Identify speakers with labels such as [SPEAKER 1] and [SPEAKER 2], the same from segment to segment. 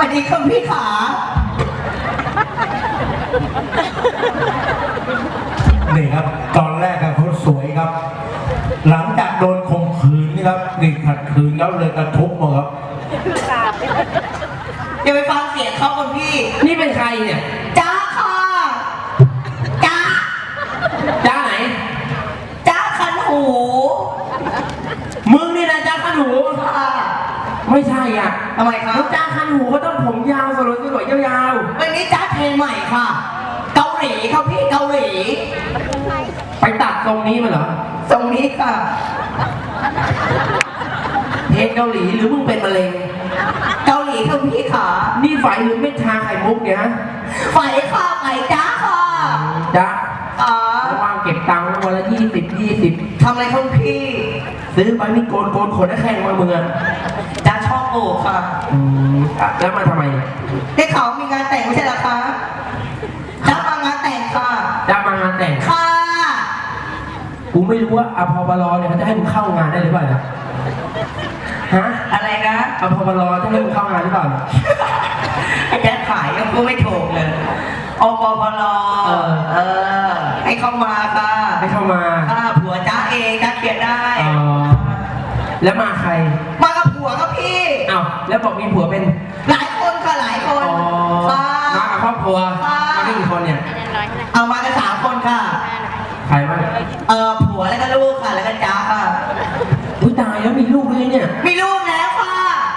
[SPEAKER 1] เนี่ย
[SPEAKER 2] สวัสดีคุณพี่ขา
[SPEAKER 3] นี่ครับ ตอนแรกอะเขาสวยครับ หลังจากโดนข่มขืนนี่ครับนี่ขัดขืนแล้วเลยกระทุบมาครับ
[SPEAKER 2] เดี๋ยวไปฟังเสียงเขาคุณพี่
[SPEAKER 1] นี่เป็นใครเนี่ย
[SPEAKER 2] จ้าค่ะจ้า
[SPEAKER 1] จ้าไหน
[SPEAKER 2] จ้าคันหู
[SPEAKER 1] มึงนี่นะจ้าขันหู
[SPEAKER 2] ค่ะ
[SPEAKER 1] ไม่ใช่อะ
[SPEAKER 2] ทำไมครั
[SPEAKER 1] แล้
[SPEAKER 2] บ
[SPEAKER 1] วจ้า ขันหูก็ต้องผมยาวสลวยสลวยยาว
[SPEAKER 2] วันนี้จ้าเพลงใหม่ค่ะ เกาหลีครับพี่เกาหลี
[SPEAKER 1] ๆ ไปตัดตรงนี้มาเหรอ
[SPEAKER 2] ตรงนี้ค่ะ
[SPEAKER 1] เพลงเกาหลีหรือมึงเป็นมะเร็ง
[SPEAKER 2] เกาหลีคุณพี่ขา
[SPEAKER 1] นี่ไฟหรือเม็ดชาไข่มุกเนี่ยฮะ
[SPEAKER 2] ไฟค่ะไฟจ้าค่ะ
[SPEAKER 1] จ้า
[SPEAKER 2] อ๋อ
[SPEAKER 1] ระวังเก็บตังค์วันละยี่สิบยี่สิบ
[SPEAKER 2] ทำอะไรคุณพี่
[SPEAKER 1] ซื้อไปนี่โกนโกนขนนักแข่งมาเมือง
[SPEAKER 2] จ้า ชอบโอ้ค่ะ
[SPEAKER 1] อืมอะแล้วมาทำไมเนี่ย
[SPEAKER 2] ได้ข่าวมีงานแต่งไม่ใช่เหรอคะจ้ามางานแต่งค่ะ
[SPEAKER 1] จ้ามางานแต่ง
[SPEAKER 2] ค่ะ
[SPEAKER 1] กูไม่รู้ว่าอพปรเนี่ยเขาจะให้มึงเข้างานได้หรือเปล่าเนี่ยฮะ
[SPEAKER 2] อะไรนะ
[SPEAKER 1] อพปรจะให้มึงเข้างานหรือเปล่าเนี่ย
[SPEAKER 2] ไอ้แจ๊คขายก็ไม่ถูกเลยอปพล
[SPEAKER 1] เออ
[SPEAKER 2] เออ ให้เข้ามาค่ะ
[SPEAKER 1] ใคร
[SPEAKER 2] บ้า
[SPEAKER 1] ง
[SPEAKER 2] เออผัวแล้วก็ลูกค่ะ แล้วก็จ้าค่ะ
[SPEAKER 1] อุ้ยตายแล้วมีลูกด้วยเนี่ย
[SPEAKER 2] มีลูกแล้วค่ะ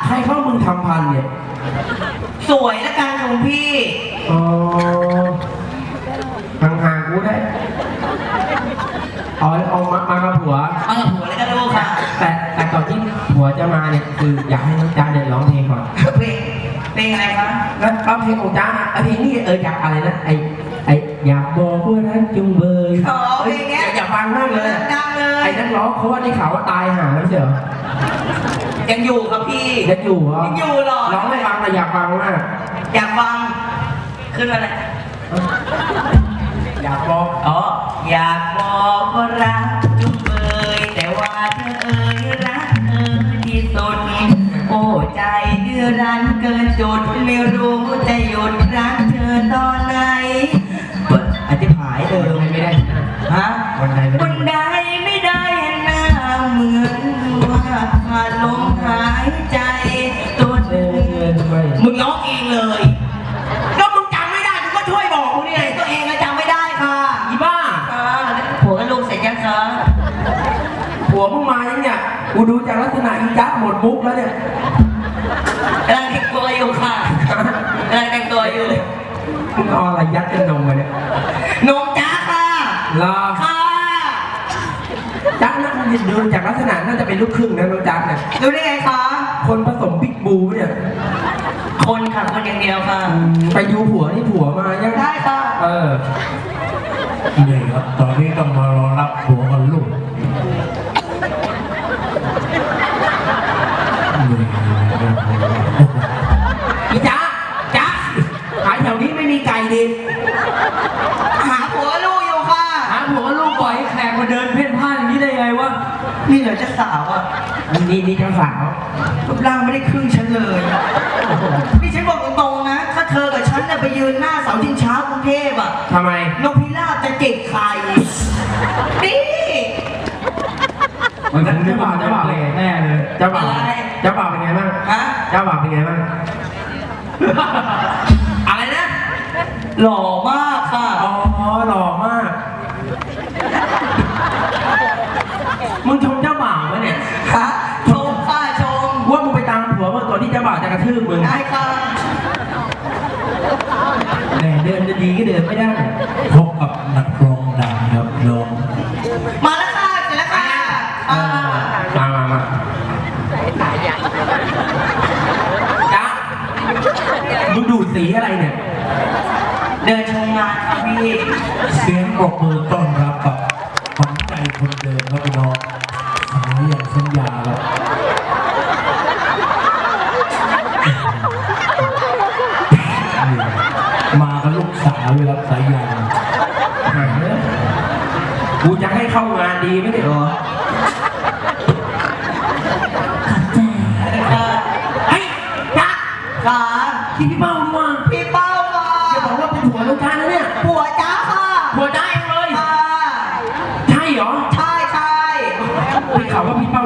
[SPEAKER 1] ใครเข้ามึงทำพันธุ์เนี่ย
[SPEAKER 2] สวยแล้วกันคุณพี่
[SPEAKER 1] อ๋อห่างๆกูได้อ๋อเอามามากับผัว
[SPEAKER 2] มากับผัวแล้วก็ลูกค่ะ
[SPEAKER 1] แต่แต่ก่อนที่ผัวจะมาเนี่ยคืออยากให้น้องจ๊ะเนี่ยร้องเพลงก่อน
[SPEAKER 2] เพลงเพลงอะไรคะ
[SPEAKER 1] แล้วร้องเพลงของจ๊ะอะไอเพลงนี้เอออยากอะไรนะไอ
[SPEAKER 2] ดังเลย
[SPEAKER 1] ไอ้นักร้องเขาว่าได้ข่าวว่าตายหาแล้วเชียว
[SPEAKER 2] ยังอยู่ครับพี่
[SPEAKER 1] ยังอยู่เหรอ
[SPEAKER 2] ยังอยู่เหรอ
[SPEAKER 1] ร้องให้ฟังแต่อยากฟังมาก
[SPEAKER 2] อยากฟังขึ้นมาเลย
[SPEAKER 1] อยากบอก
[SPEAKER 2] อ๋ออยากบอกว่ารักจุงเบยแต่ว่าเธอเอ่ยรักเธอที่สุดโอ้ใจเดือรันเกินจุดไม่รู้ ดูจากลัก
[SPEAKER 1] ษณะอีจ๊ะหมดมุกแล้วเนี่ย
[SPEAKER 2] กำลังแต่งตัวอยู่ค่ะกำลังแต่งตัวอยู่
[SPEAKER 1] มึงเอาอะไรยัดกันนมมาเนี่ย
[SPEAKER 2] นมจ้าค่ะ
[SPEAKER 1] ลา
[SPEAKER 2] ค่ะ
[SPEAKER 1] จ๊ะนะดูจากลักษณะน่าจะเป็นลูกครึ่งนะน้องจ๊ะเนี่ย
[SPEAKER 2] ดูได้ไงคะ
[SPEAKER 1] คนผสมบิ๊กบูเนี่ย
[SPEAKER 2] คนค่ะคนอย่างเดียวค่ะ
[SPEAKER 1] ไปดูผัวนี่ผัวมายัง
[SPEAKER 2] ได้ค่ะ
[SPEAKER 1] เออ
[SPEAKER 3] นี่ครับตอนนี้ต้องมารอรับผัวกับลูกนี่ครับ
[SPEAKER 1] อีจ๊ะจ๊ะหาแถวนี้ไม่มีไก่ดิ
[SPEAKER 2] หาผัวลูกอยู่ค่ะ
[SPEAKER 1] หาผัวลูกปล่อยให้แขกมาเดินเพ่นพ่านอย่างนี้ได้ไงวะ
[SPEAKER 2] นี่เหลือจะ สาวอะ
[SPEAKER 1] นี่นี่เจ้าสาว
[SPEAKER 2] รูปร่างไม่ได้ครึ่งฉันเลยนี่ฉันบอกตรงๆนะ ถ้าเธอกับฉันเนี่ยไปยืนหน้าเสาชิงช้ากรุงเทพอะ
[SPEAKER 1] ทำไม
[SPEAKER 2] นกพิราบจะเก็บไข่นี่
[SPEAKER 1] มันเจ้าบ่าวเจ้าบ่าวเป็นไงแน่เลยเจ้าบ่าวเจ้าบ่าวเป็นไงบ้าง
[SPEAKER 2] ฮะ
[SPEAKER 1] เจ้าบ่าวเป็นไงบ้างอะไรนะ
[SPEAKER 2] หล่อมากค่ะ
[SPEAKER 1] อ๋อหล่อมาก มึงชมเจ้าบ่าวไหมเนี่ย
[SPEAKER 2] ฮะชมค่ะชม
[SPEAKER 1] ว่ามึงไปตามผัวมาก่อนที่เจ้าบ่าวจะกระทืบ มึง
[SPEAKER 2] ได้ค่ะ
[SPEAKER 1] แหมเดินจะดีก็เดินไม่ได้
[SPEAKER 3] พบกับนักร้องดังครับน้อง
[SPEAKER 2] มาแล้วค่ะเสร็จแล้วค่ะ
[SPEAKER 1] เอ
[SPEAKER 2] อ่า
[SPEAKER 1] อมามามาจ๊ะมึงดูดสีอะไรเนี่ย
[SPEAKER 2] เดินชมงานค่ะพี่
[SPEAKER 3] เสียงปรบมือต้อนรับกับขวัญใจคนเดิมครับพี่น้องสายอย่างสัญญา สาวเลยครับสายใหญ่
[SPEAKER 1] หาเลยกูจะให้เข้างานดีไหมเนี่ย
[SPEAKER 2] ค่ะ
[SPEAKER 1] เฮ้ยจ๊ะ
[SPEAKER 2] ขา
[SPEAKER 1] ที่พี่เป้ามา
[SPEAKER 2] พี่เป้าค่ะ
[SPEAKER 1] จะบอกว่าเป็นผัวลูกชายนะเนี่ย
[SPEAKER 2] ผัวจ้าค่ะ
[SPEAKER 1] ผัวได้เองเลย
[SPEAKER 2] ค่ะ
[SPEAKER 1] ใช่เหรอ
[SPEAKER 2] ใช่ใช่
[SPEAKER 1] ได้ข่าวว่าพี่เป้า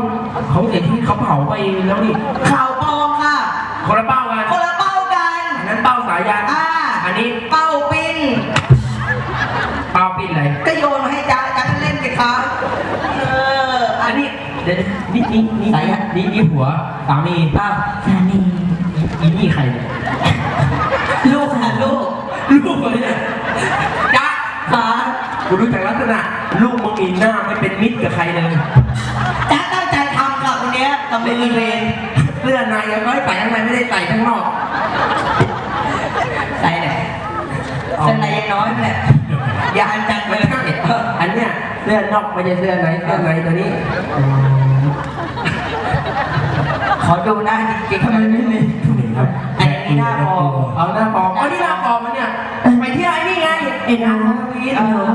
[SPEAKER 1] เขาเสียชีวิตเขาเผาไปแล้วนี่
[SPEAKER 2] ข่าวปลอมค่ะ
[SPEAKER 1] คนละเป้ากัน
[SPEAKER 2] คนละเป้า
[SPEAKER 1] ป้า
[SPEAKER 2] ปิ้น
[SPEAKER 1] อะไร
[SPEAKER 2] ก็โยนมาให้จ้าจ้าก็เล่นสิคะเอออั
[SPEAKER 1] อั
[SPEAKER 2] น
[SPEAKER 1] น
[SPEAKER 2] นี้
[SPEAKER 1] นี้เดี๋ยวนี่นี่นี่
[SPEAKER 2] สายัน
[SPEAKER 1] นี่นี่ผัวสามี
[SPEAKER 2] อ้าว
[SPEAKER 4] สามี
[SPEAKER 1] อีนี่ใครเนี่ย
[SPEAKER 2] ลูกค่ะลูก
[SPEAKER 1] ลูกเลยเนี่ยจ้า
[SPEAKER 2] ขา
[SPEAKER 1] กูรู้จากลักษณะลูกมึงอีหน้าไม่เป็นมิตรกับใครเลย
[SPEAKER 2] จ้าตั้งใจทำค่ะคนเนี้ยกับมือเรน
[SPEAKER 1] เสื้อในยังไม่ใส่ข้างในไม่ได้ใส่ข้างนอก
[SPEAKER 2] ใส่ไหนเส้นในยังน้อยแหละ อย่าอันจังไป
[SPEAKER 1] ไม่
[SPEAKER 2] เลย
[SPEAKER 1] ใช่อันเนี้ยเสื้อนอกไม่ใช่เสื้อในเสื้อในตัวนี้
[SPEAKER 2] ขอดูหน้าจริงๆทำไมไม่มีอันนี้หน้าพอ
[SPEAKER 1] เอาหน้าปลอมเอานี่หน้าปลอมมันเนี่ยไปเที่ยวไอ้นี่ไง
[SPEAKER 4] เอ็นอาร์วีเออ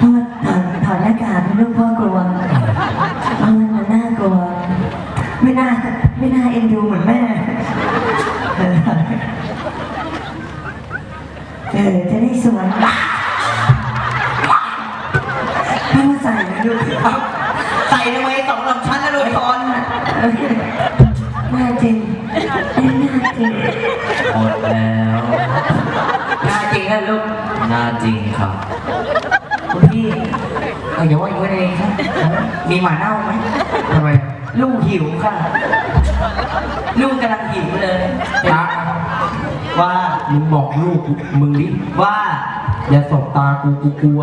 [SPEAKER 4] พ่อถอดถอดหน้ากากเป็นลูกพ่อกลัวพ่อมันน่ากลัว ไม่น่าไม่น่าเอ็นดูเหมือนแม่เออเออจะได้สวย พ่อใส่ไหมลูก
[SPEAKER 2] ใส่ทำไมสองลำชั้นแล้วโดนตอน
[SPEAKER 4] เออหน้าจริงเอ้ยหน้าจริง
[SPEAKER 5] หมดแล้ว
[SPEAKER 2] หน้าจริงนะลูก
[SPEAKER 5] หน้าจริงครับ
[SPEAKER 2] คุณพี่เอออย่าว่าอย่างนี้เลยครับมีหมาเน่าไหม
[SPEAKER 1] ทำไม
[SPEAKER 2] ลูกหิวค่ะ ลูกกำลังหิวเลย
[SPEAKER 1] ตา
[SPEAKER 2] ว่า
[SPEAKER 1] มึงบอกลูกมึงดิ
[SPEAKER 2] ว่า
[SPEAKER 1] อย่าสบตากูกูกลัว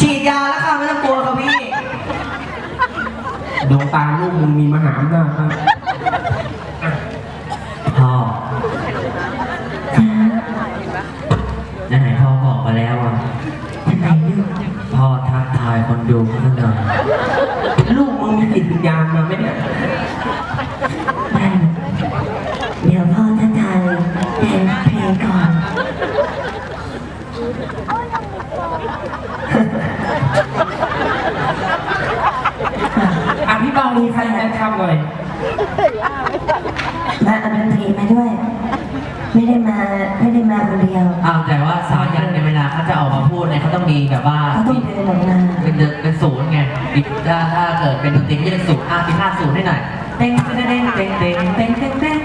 [SPEAKER 2] ฉีดยา
[SPEAKER 1] ดวงตาลูกมึงมีมหาอำนาจมาก
[SPEAKER 5] พ่อ
[SPEAKER 4] จ้า
[SPEAKER 5] ไหนๆพ่อบอกมาแล้วอะพ่อทักทายคนดูเขาสักหน่อย
[SPEAKER 1] ลูกมึงมีจิตวิญญาณมาไหมเนี่ย
[SPEAKER 4] ได้เดี๋ยวพ่อท่านทายแดนเพลงก่อน
[SPEAKER 1] อะพี่เป้ามีใครแฟนคลับหน่อย
[SPEAKER 4] มาเอาดนตรีมาด้วย ไม่ได้มาไม่ได้มาคนเดียว
[SPEAKER 5] อ้าวแต่ว่าสายันในเวลาเขาจะออกมาพูดเนี่ยเขาต้อง มีแบบว่า
[SPEAKER 4] เขาต้องเดินออกมา
[SPEAKER 5] เป็นเดินเป็นศูนย์ไงปิดถ้าถ้าเกิดเป็นดนตรีก็จะเป็นศูนย์อะปิดห้าศูนย์ให้หน่อยเต้งเต้งเต้งเต้งเต้ง